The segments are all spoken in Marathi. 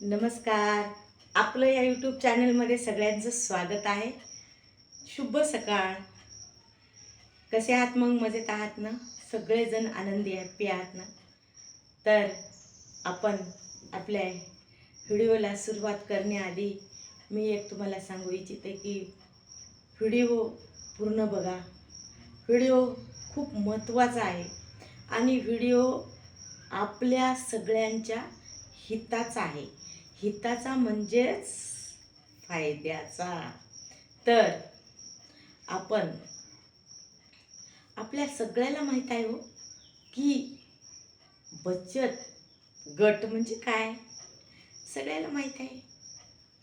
नमस्कार. आपलं या यूट्यूब चॅनलमध्ये सगळ्यांचं स्वागत आहे. शुभ सकाळ. कसे आहात मग? मजेत आहात ना? सगळेजण आनंदी हॅप्पी आहात ना? तर आपण आपल्या व्हिडिओला सुरुवात करण्याआधी मी एक तुम्हाला सांगू इच्छिते की व्हिडिओ पूर्ण बघा. व्हिडिओ खूप महत्त्वाचा आहे आणि व्हिडिओ आपल्या सगळ्यांच्या हिताचा आहे. हिताचा म्हणजेच फायद्याचा. तर आपण आपल्या सगळ्याला माहीत आहे हो की बचत गट म्हणजे काय? सगळ्याला माहीत आहे.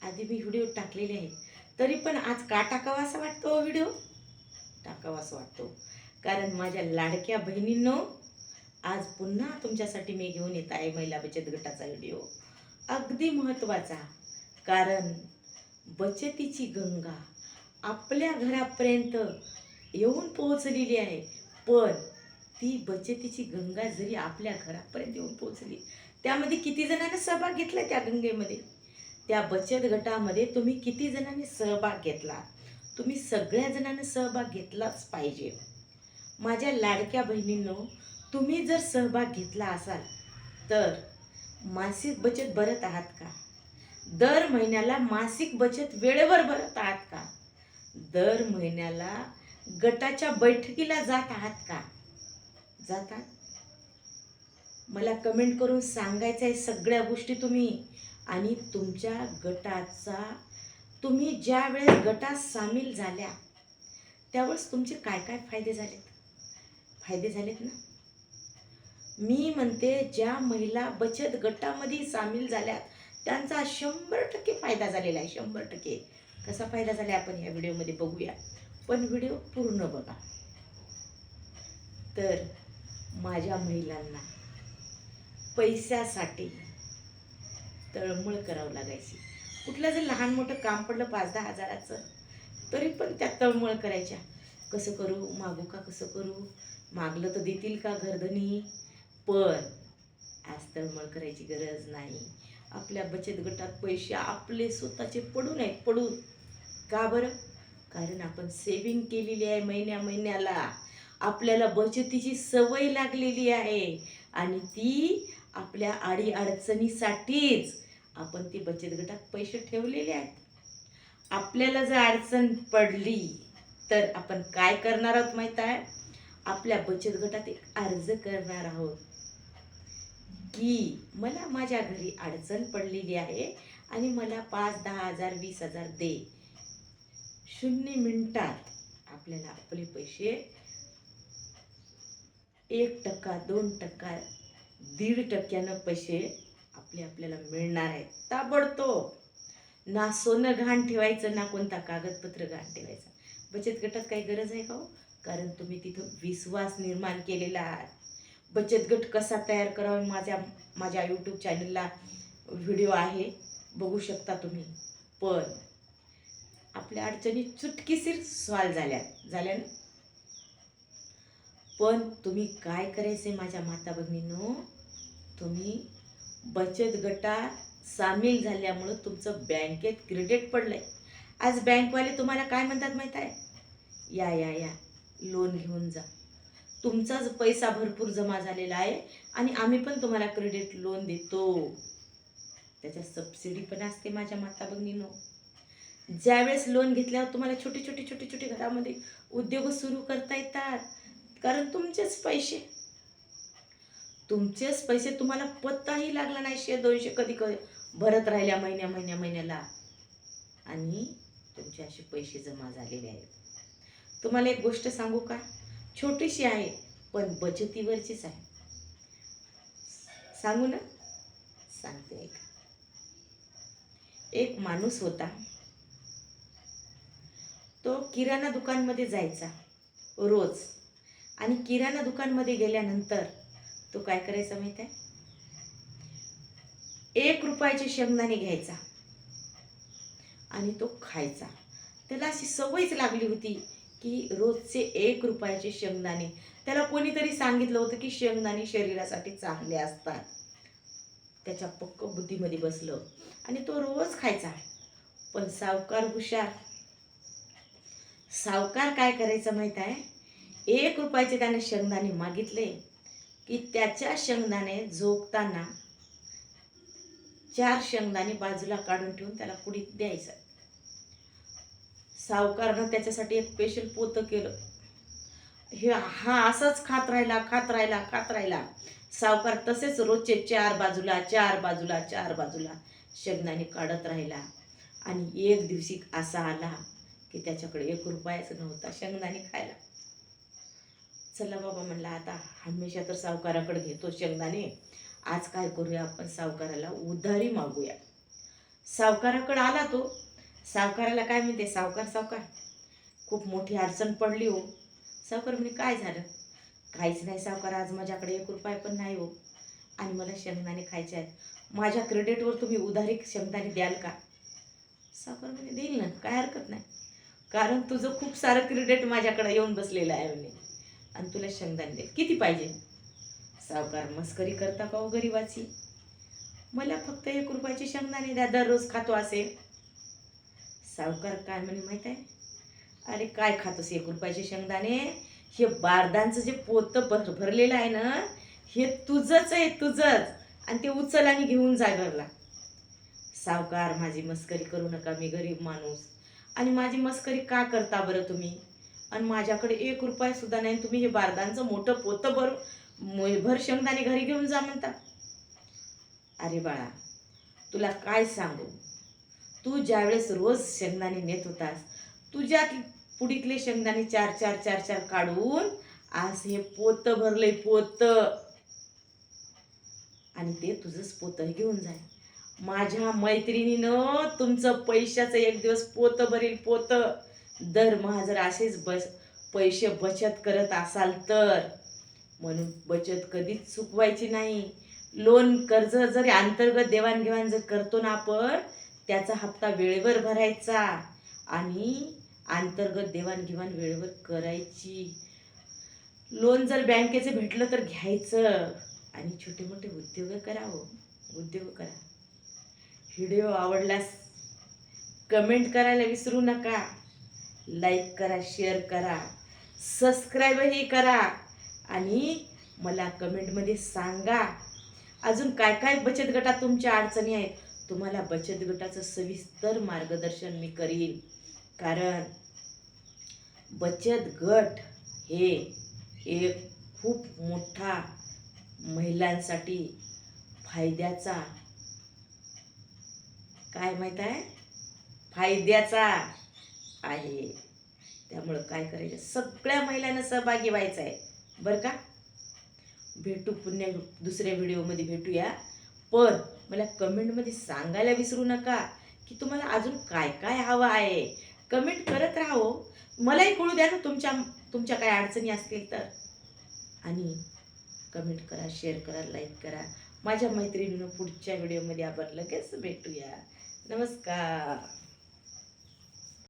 आधी मी व्हिडिओ टाकलेले आहेत. तरी पण आज का टाकावा असा वाटतो हो व्हिडिओ? टाकावा असं वाटतो हो. कारण माझ्या लाडक्या बहिणींनो आज पुन्हा तुमच्यासाठी मी घेऊन येत आहे महिला बचत गटाचा व्हिडिओ. अगदी महत्त्वाचा. कारण बचतीची गंगा आपल्या घरापर्यंत येऊन पोहोचलेली आहे. पण ती बचतीची गंगा जरी आपल्या घरापर्यंत येऊन पोहोचली त्यामध्ये किती जणांनी सहभाग घेतला त्या गंगेमध्ये? त्या बचत गटामध्ये तुम्ही किती जणांनी सहभाग घेतला? तुम्ही सगळ्या जणांनी सहभाग घेतलाच पाहिजे. माझ्या लाडक्या बहिणींनो तुम्ही जर सहभाग घेतला असाल तर मासिक बचत भरत आहात का? दर महिन्याला मासिक बचत वेळेवर भरत आहात का? दर महिन्याला गटाच्या बैठकीला जात आहात का? जातात. मला कमेंट करून सांगायचं आहे सगळ्या गोष्टी तुम्ही. आणि तुमच्या गटाचा तुम्ही ज्या वेळेस गटात सामील झाल्या त्यावेळेस तुमचे काय काय फायदे झालेत? फायदे झालेत ना? मी म्हणते ज्या महिला बचत गटामध्ये सामील झाल्यात त्यांचा शंभर टक्के फायदा झालेला आहे शंभर टक्के. कसा फायदा झाला आपण या व्हिडिओमध्ये बघूया. पण व्हिडिओ पूर्ण बघा. तर माझ्या महिलांना पैशासाठी तळमळ करावं लागायची. कुठलं जर लहान मोठं काम पडलं पाच दहा हजाराचं तरी पण त्या तळमळ करायच्या. कसं करू? मागू का कसं करू? मागलं तर देतील का घरधनी? पण आज तळमळ करायची गरज नाही. आपल्या बचत गटात पैसे आपले स्वतःचे पडून आहेत पडून. का बरं? कारण आपण सेविंग केलेली आहे महिन्या महिन्याला. आपल्याला बचतीची सवय लागलेली आहे. आणि ती आपल्या आडी अडचणीसाठीच आपण ती बचत गटात पैसे ठेवलेले आहेत. आपल्याला जर अडचण पडली तर आपण काय करणार आहोत माहीत आहे? आपल्या बचत गटात एक अर्ज करणार आहोत. की मला माझ्या घरी अडचण पडलेली आहे आणि मला पाच दहा हजार वीस हजार दे. शून्य मिनिटात आपल्याला आपले पैसे एक टक्का दोन टक्का दीड टक्क्यानं पैसे आपले आपल्याला मिळणार आहेत. ताबडतोब. ना सोनं घाण ठेवायचं ना कोणता कागदपत्र घाण ठेवायचं. बचत गटात काही गरज आहे का हो? कारण तुम्ही तिथं विश्वास निर्माण केलेला आहात. बचत गट कसा तयार करावा माझ्या माझ्या यूट्यूब चॅनलला व्हिडिओ आहे. बघू शकता तुम्ही. पण आपल्या अडचणी चुटकीशीर सॉल्व झाल्या झाल्या ना? पण तुम्ही काय करायचे माझ्या माता भगिनींनो? तुम्ही बचत गटात सामील झाल्यामुळं तुमचं बँकेत क्रेडिट पडलंय. आज बँकवाले तुम्हाला काय म्हणतात माहीत आहे? या या या. लोन घेऊन जा. तुमचाच पैसा भरपूर जमा झालेला आहे आणि आम्ही पण तुम्हाला क्रेडिट लोन देतो. त्याच्यात सबसिडी पण असते माझ्या माता बहिणीनो. ज्यावेळेस लोन घेतल्यावर तुम्हाला छोटे छोटे छोटे छोटे घरामध्ये उद्योग सुरू करता येतात. कारण तुमचेच पैसे. तुमचेच पैसे तुम्हाला पत्ताही लागला नाही शे दोनशे कधी कधी. भरत राहिल्या महिन्या महिन्या महिन्याला. आणि तुमचे असे पैसे जमा झालेले आहेत. तुम्हाला एक गोष्ट सांगू का? छोटीशी आहे. पण बचतीवरचीच आहे. सांगू ना? सांगते एक एक माणूस होता. तो किराणा दुकानमध्ये जायचा. रोज. आणि किराणा दुकानमध्ये गेल्यानंतर तो काय करायचा माहीत आहे? एक रुपयाचे शेंगदाणे घ्यायचा. आणि तो खायचा. त्याला अशी सवयच लागली होती की रोजचे एक रुपयाचे शेंगदाणे. त्याला कोणीतरी सांगितलं होतं की शेंगदाणे शरीरासाठी चांगले असतात. त्याच्या पक्क बुद्धीमध्ये बसलं. आणि तो रोज खायचा. पण सावकार हुशार. सावकार काय करायचं माहीत आहे? एक रुपयाचे त्याने शेंगदाणे मागितले की त्याच्या शेंगदाणे झोपताना चार शेंगदाणे बाजूला काढून ठेवून त्याला कुडीत द्यायचं. सावकारनं त्याच्यासाठी एक स्पेशल पोतं केलं. हे हा असंच खात राहिला खात राहिला खात राहिला. सावकार तसेच रोजचे चार बाजूला चार बाजूला चार बाजूला शेंगदाणे काढत राहिला. आणि एक दिवशी असा आला की त्याच्याकडे एक रुपयाच नव्हता शेंगदाणे खायला. चला बाबा म्हणला आता हमेशा तर सावकाराकडे घेतो शेंगदाणे. आज काय करूया आपण सावकाराला? उधारी मागूया. सावकाराकडे आला तो सावकाराला काय म्हणते? सावकार सावकार. खूप मोठी अडचण पडली हो. सावकार म्हणे काय झालं? काहीच नाही सावकार आज माझ्याकडे एक रुपया पण नाही हो. आणि मला शेंगदाणे खायचे आहेत. माझ्या क्रेडिटवर तुम्ही उधारी शेंगदाणे द्याल का? सावकार म्हणे देईल ना. काय हरकत नाही. कारण तुझं खूप सारं क्रेडिट माझ्याकडे येऊन बसलेलं आहे म्हणे. आणि तुला शेंगदाणे देईल. किती पाहिजे? सावकार मस्करी करता का हो गरीबाची? मला फक्त एक रुपयाची शेंगदाणे द्या. दररोज खातो असे. सावकार काय म्हणे माहीत आहे? अरे काय खातोस एक रुपयाचे शेंगदाणे? हे बारदांचं जे पोतं भर भरलेलं आहे ना हे तुझंच आहे तुझंच. आणि ते उचल आणि घेऊन जा घरला. सावकार माझी मस्करी करू नका मी गरीब माणूस. आणि माझी मस्करी का करता बरं तुम्ही? आणि माझ्याकडे एक रुपयासुद्धा नाही तुम्ही हे बारदांचं मोठं पोतं भर भर शेंगदाणे घरी घेऊन जा म्हणता. अरे बाळा तुला काय सांगू? तू ज्यावेळेस रोज शेंगदाणे नेत होतास तुझ्या पुडीतले शेंगदाणे चार चार चार चार काढून आज हे पोत भरले पोत. आणि ते तुझंच पोत घेऊन जाय. माझ्या मैत्रिणीनं तुमचं पैशाचं एक दिवस पोत भरील पोत. दरमहा जर असेच बस पैसे बचत करत असाल तर. म्हणून बचत कधीच चुकवायची नाही. लोन कर्ज जरी अंतर्गत देवाणघेवाण जर करतो ना आपण त्याचा हप्ता वेळेवर भरायचा आणि अंतर्गत देवाणघेवाण वेळेवर करायची. लोन जर बँकेचं भेटलं तर घ्यायचं आणि छोटे मोठे उद्योग करा हो उद्योग करा. व्हिडिओ आवडल्यास कमेंट करायला विसरू नका. लाईक करा शेअर करा. सबस्क्राईबही करा आणि मला कमेंटमध्ये सांगा. अजून काय काय बचत गटात तुमच्या अडचणी आहेत? तुम्हाला बचत गटाचं सविस्तर मार्गदर्शन मी करीन. कारण बचत गट हे एक खूप मोठा महिलांसाठी फायद्याचा काय माहीत आहे? फायद्याचा आहे. त्यामुळं काय करायचं? सगळ्या महिलांना सहभागी व्हायचं आहे. बरं का? भेटू पुन्हा दुसऱ्या व्हिडिओमध्ये भेटूया. पण मला कमेंटमध्ये सांगायला विसरू नका की तुम्हाला अजून काय काय हवं आहे. कमेंट करत राहो हो. मलाही कळू द्या ना तुमच्या तुमच्या काय अडचणी असतील तर. आणि कमेंट करा शेअर करा लाईक करा. माझ्या मैत्रिणीनं पुढच्या व्हिडिओमध्ये आपण लगेच भेटूया. नमस्कार.